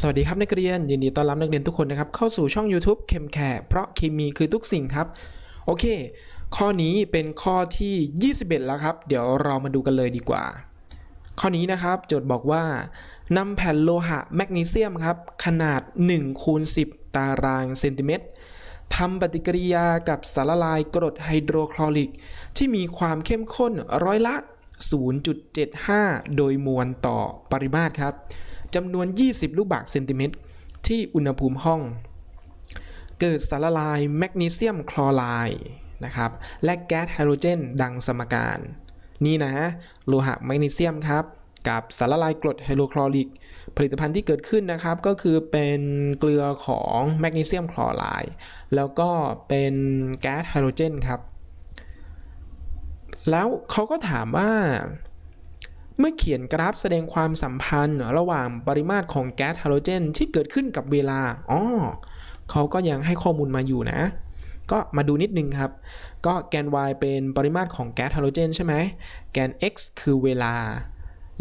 สวัสดีครับนักเรียนยินดีต้อนรับนักเรียนทุกคนนะครับเข้าสู่ช่อง YouTube เคมแคร์เพราะเคมีคือทุกสิ่งครับ โอเค ข้อนี้เป็นข้อที่ 21 แล้วครับ เดี๋ยวเรามาดูกันเลยดีกว่า ข้อนี้นะครับโจทย์บอกว่านำแผ่นโลหะแมกนีเซียมครับ ขนาด1คูณ10 ตารางเซนติเมตรทำปฏิกิริยากับสารละลายกรดไฮโดรคลอริก ที่มีความเข้มข้นร้อยละ 0.75 โดยมวลต่อปริมาตรครับ จำนวน 20 ลูกบาศก์เซนติเมตรที่อุณหภูมิห้อง เกิดสารละลายแมกนีเซียมคลอไรด์นะครับและแก๊สไฮโดรเจนดังสมการ นี่นะ โลหะแมกนีเซียมครับกับสารละลายกรดไฮโดรคลอริก ผลิตภัณฑ์ที่เกิดขึ้นนะครับ ก็คือเป็นเกลือของแมกนีเซียมคลอไรด์แล้วก็เป็นแก๊สไฮโดรเจนครับ แล้วเขาก็ถามว่า เมื่อเขียนกราฟแสดงความสัมพันธ์ระหว่างปริมาตรของแก๊สไฮโดรเจน ที่เกิดขึ้นกับเวลาอ๋อเขาก็ยังให้ข้อมูลมาอยู่นะ ก็มาดูนิดนึงครับ ก็แกน y เป็นปริมาตรของแก๊สไฮโดรเจนใช่ไหมแกน x คือเวลา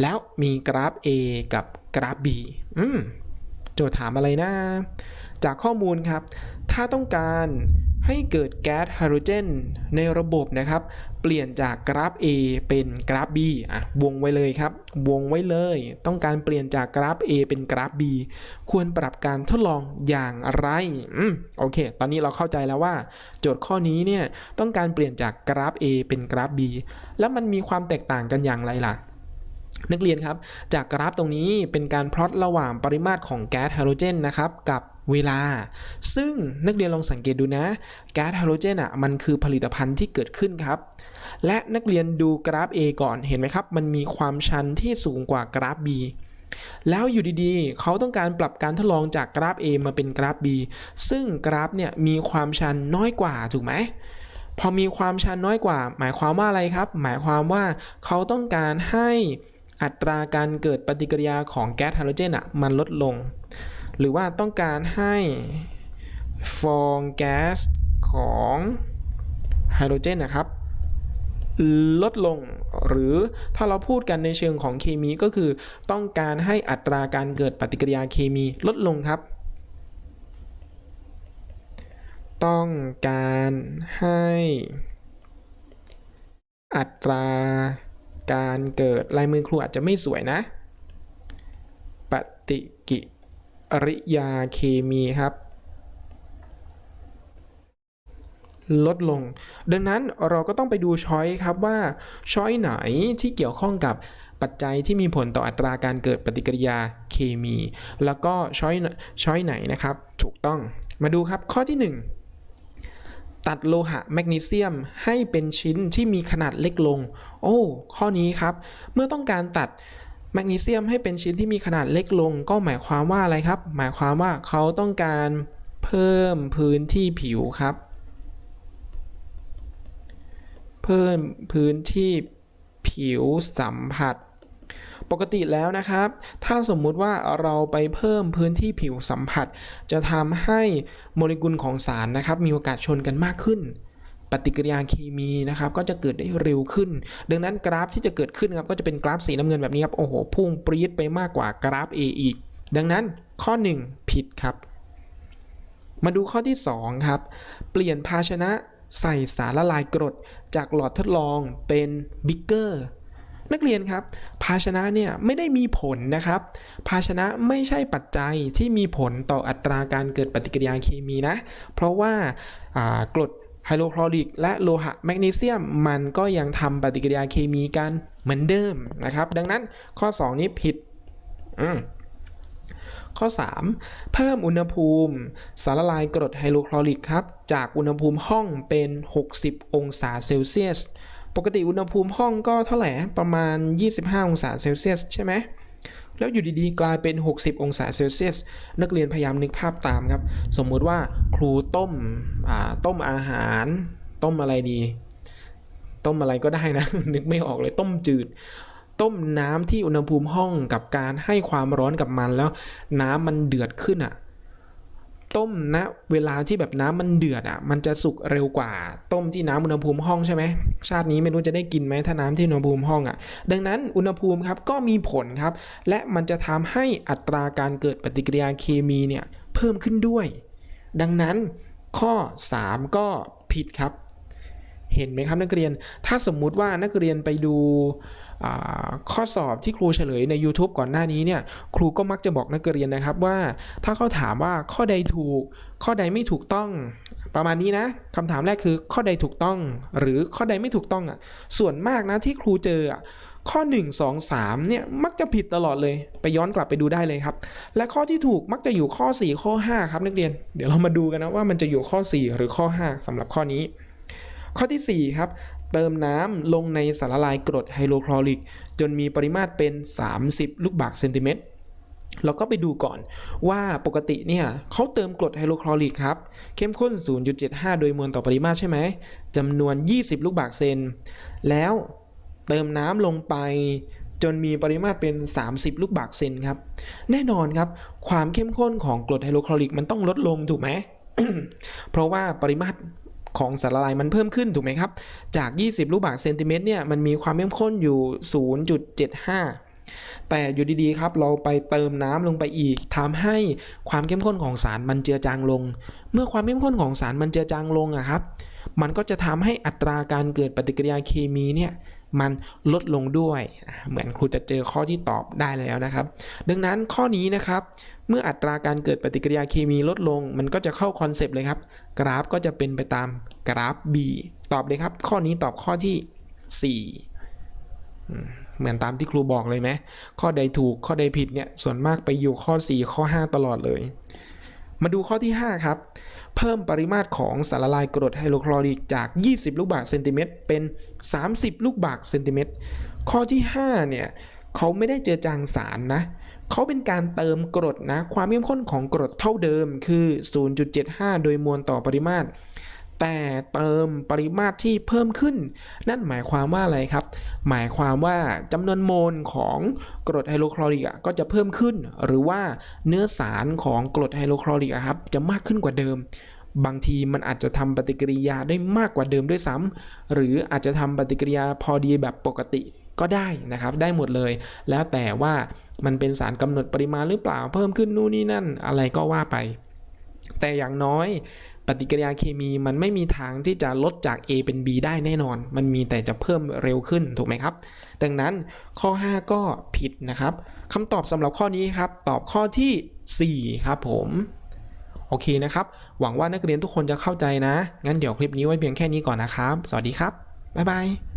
แล้วมีกราฟ a กับกราฟ b อืมโจทย์ถามอะไรนะ จากข้อมูลครับ ถ้าต้องการ ให้เกิดแก๊สไฮโดรเจนในระบบนะครับ เปลี่ยนจากกราฟ A เป็นกราฟ B อะวงไว้เลยครับ วงไว้เลย ต้องการเปลี่ยนจากกราฟ A เป็นกราฟ B ควรปรับการทดลองอย่างไรอืมโอเค ตอนนี้เราเข้าใจแล้วว่า โจทย์ข้อนี้เนี่ยต้องการเปลี่ยนจากกราฟ A เป็นกราฟ B แล้วมันมีความแตกต่างกันอย่างไรล่ะนักเรียนครับ จากกราฟตรงนี้เป็นการพลอตระหว่างปริมาตรของแก๊สไฮโดรเจนนะครับ กับ เวลา ซึ่งนักเรียนลองสังเกตดูนะแก๊สไฮโดรเจนอะมันคือผลิตภัณฑ์ที่เกิดขึ้นครับ และนักเรียนดูกราฟ A ก่อนเห็นไหมครับ มันมีความชันที่สูงกว่ากราฟ B แล้วอยู่ดีๆ เขาต้องการปรับการทดลองจากกราฟ A มาเป็นกราฟ B ซึ่งกราฟเนี่ยมีความชันน้อยกว่าถูกไหม พอมีความชันน้อยกว่า หมายความว่าอะไรครับ หมายความว่าเขาต้องการให้อัตราการเกิดปฏิกิริยาของแก๊สไฮโดรเจนอะมันลดลง หรือว่าต้องการให้ฟองแก๊สของไฮโดรเจนนะครับลดลงหรือถ้าเราพูดกันในเชิงของเคมีก็คือ ต้องการให้อัตราการเกิดปฏิกิริยาเคมีลดลงครับ ต้องการให้อัตราการเกิดลายมือครูอาจจะไม่สวยนะ ปฏิกิ ริยาเคมีครับ ลดลง ดังนั้นเราก็ต้องไปดูช้อยครับว่าช้อยไหนที่เกี่ยวข้องกับปัจจัยที่มีผลต่ออัตราการเกิดปฏิกิริยาเคมี แล้วก็ช้อยช้อยไหนนะครับ ถูกต้องมาดูครับข้อที่ 1 ตัดโลหะแมกนีเซียมให้เป็นชิ้นที่มีขนาดเล็กลง โอ้ ข้อนี้ครับ เมื่อต้องการตัด แมกนีเซียมให้เป็นชิ้นที่มีขนาดเล็กลง ก็หมายความว่าอะไรครับ หมายความว่าเขาต้องการเพิ่มพื้นที่ผิวครับ เพิ่มพื้นที่ผิวสัมผัส ปกติแล้วนะครับ ถ้าสมมุติว่าเราไปเพิ่มพื้นที่ผิวสัมผัส จะทำให้โมเลกุลของสารนะครับ มีโอกาสชนกันมากขึ้น ปฏิกิริยาเคมีนะครับก็จะเกิดได้เร็วขึ้น ดังนั้นกราฟที่จะเกิดขึ้นครับก็จะเป็นกราฟสีน้ำเงินแบบนี้ครับโอ้โหพุ่งปรี๊ดไปมากกว่ากราฟ A อีก ดังนั้นข้อ 1 ผิดครับ มาดูข้อที่ 2 ครับ เปลี่ยนภาชนะใส่สารละลายกรด จากหลอดทดลองเป็นบิ๊กเกอร์นักเรียนครับ ภาชนะเนี่ยไม่ได้มีผลนะครับ ภาชนะไม่ใช่ปัจจัยที่มีผลต่ออัตราการเกิดปฏิกิริยาเคมีนะ เพราะว่ากรด ไฮโดรคลอริกและโลหะแมกนีเซียม มันก็ยังทำปฏิกิริยาเคมีกันเหมือนเดิมนะครับ ดังนั้นข้อ 2 นี้ผิดข้อ 3 เพิ่มอุณหภูมิ สารละลายกรดไฮโดรคลอริกครับ จากอุณหภูมิห้องเป็น 60 องศาเซลเซียส ปกติอุณหภูมิห้องก็เท่าไหร่ประมาณ 25 องศาเซลเซียสใช่ไหม แล้วอยู่ดีๆ กลายเป็น 60 องศาเซลเซียส นักเรียนพยายามนึกภาพตามครับ สมมุติว่าครูต้มต้มอาหาร ต้มอะไรดี ต้มอะไรก็ได้นะ นึกไม่ออกเลยต้มจืด ต้มน้ำที่อุณหภูมิห้องกับการให้ความร้อนกับมันแล้วน้ำมันเดือดขึ้นอะ ต้มณเวลาที่แบบน้ำมันเดือดอะมันจะสุกเร็วกว่า ต้มที่น้ำอุณหภูมิห้องใช่ไหมชาตินี้ไม่รู้จะได้กินไหมถ้าน้ำที่อุณหภูมิห้องอะ ดังนั้นอุณหภูมิครับก็มีผลครับ และมันจะทำให้อัตราการเกิดปฏิกิริยาเคมีเนี่ยเพิ่มขึ้นด้วย ดังนั้นข้อ 3 ก็ผิดครับ เห็นไหมครับนักเรียน ถ้าสมมุติว่านักเรียนไปดู ข้อสอบที่ครูเฉลยใน YouTube ก่อนหน้านี้เนี่ยครูก็มักจะบอกนักเรียนนะครับว่า ถ้าเขาถามว่าข้อใดถูก ข้อใดไม่ถูกต้องประมาณนี้นะคำถามแรกคือข้อใดถูกต้อง หรือข้อใดไม่ถูกต้องอะส่วนมากนะที่ครูเจออะข้อ 1 2 3เนี่ยมักจะผิดตลอดเลย ไปย้อนกลับไปดูได้เลยครับ และข้อที่ถูกมักจะอยู่ข้อ 4 ข้อ 5 ครับนักเรียน เดี๋ยวเรามาดูกันนะว่ามันจะอยู่ข้อ 4 หรือข้อ 5สำหรับข้อนี้ ข้อทีสี่4 ครับ เติมน้ำลงในสารละลายกรดไฮโดรคลอริก จนมีปริมาตรเป็น 30 ลูกบาศก์เซนติเมตรเราก็ไปดูก่อนว่าปกติเนี่ยเขาเติมกรดไฮโดรคลอริกครับ เข้มข้น 0.75 โดยมวลต่อปริมาตรใช่ไหมจำนวน 20 ลูกบาศก์เซน แล้วเติมน้ำลงไปจนมีปริมาตรเป็น 30 ลูกบาศก์เซนครับ แน่นอนครับ ความเข้มข้นของกรดไฮโดรคลอริกมันต้องลดลงถูกไหม เพราะว่าปริมาตร ของสารละลายมันเพิ่มขึ้นถูกไหมครับ จาก 20 ลูกบาศก์เซนติเมตรเนี่ยมันมีความเข้มข้นอยู่ 0.75 แต่อยู่ดีๆครับเราไปเติมน้ำลงไปอีกทำให้ความเข้มข้นของสารมันเจือจางลง เมื่อความเข้มข้นของสารมันเจือจางลงอะครับ มันก็จะทำให้อัตราการเกิดปฏิกิริยาเคมีเนี่ย มันลดลงด้วย เหมือนครูจะเจอข้อที่ตอบได้แล้วนะครับ ดังนั้นข้อนี้นะครับ เมื่ออัตราการเกิดปฏิกิริยาเคมีลดลง มันก็จะเข้าคอนเซปต์เลยครับ กราฟก็จะเป็นไปตามกราฟ B ตอบเลยครับ ข้อนี้ตอบข้อที่ 4เหมือนตามที่ครูบอกเลยไหมข้อใดถูกข้อใดผิดเนี่ยส่วนมากไปอยู่ข้อ 4 ข้อ 5 ตลอดเลย มาดูข้อที่ 5 ครับ เพิ่มปริมาตรของสารละลายกรดไฮโดรคลอริกจาก 20 ลูกบาศก์เซนติเมตรเป็น 30 ลูกบาศก์เซนติเมตรข้อที่ 5 เนี่ยเขาไม่ได้เจอจางสารนะเขาเป็นการเติมกรดนะ ความเข้มข้นของกรดเท่าเดิมคือ 0.75 โดยมวลต่อปริมาตร แต่เติมปริมาตรที่เพิ่มขึ้น นั่นหมายความว่าอะไรครับ หมายความว่าจำนวนโมลของกรดไฮโดรคลอริกก็จะเพิ่มขึ้น หรือว่าเนื้อสารของกรดไฮโดรคลอริกครับจะมากขึ้นกว่าเดิม บางทีมันอาจจะทำปฏิกิริยาได้มากกว่าเดิมด้วยซ้ำหรืออาจจะทำปฏิกิริยาพอดีแบบปกติก็ได้นะครับ ได้หมดเลย แล้วแต่ว่ามันเป็นสารกำหนดปริมาณหรือเปล่าเพิ่มขึ้นนู่นนี่นั่นอะไรก็ว่าไป แต่อย่างน้อย ปฏิกิริยาเคมีมันไม่มีทางที่จะลดจาก A เป็น B ได้แน่นอน มันมีแต่จะเพิ่มเร็วขึ้นถูกไหมครับ ดังนั้นข้อ 5 ก็ผิดนะครับคำตอบสำหรับข้อนี้ครับ ตอบข้อที่ 4 ครับผมโอเคนะครับ หวังว่านักเรียนทุกคนจะเข้าใจนะ งั้นเดี๋ยวคลิปนี้ไว้เพียงแค่นี้ก่อนนะครับ สวัสดีครับ บ๊ายบาย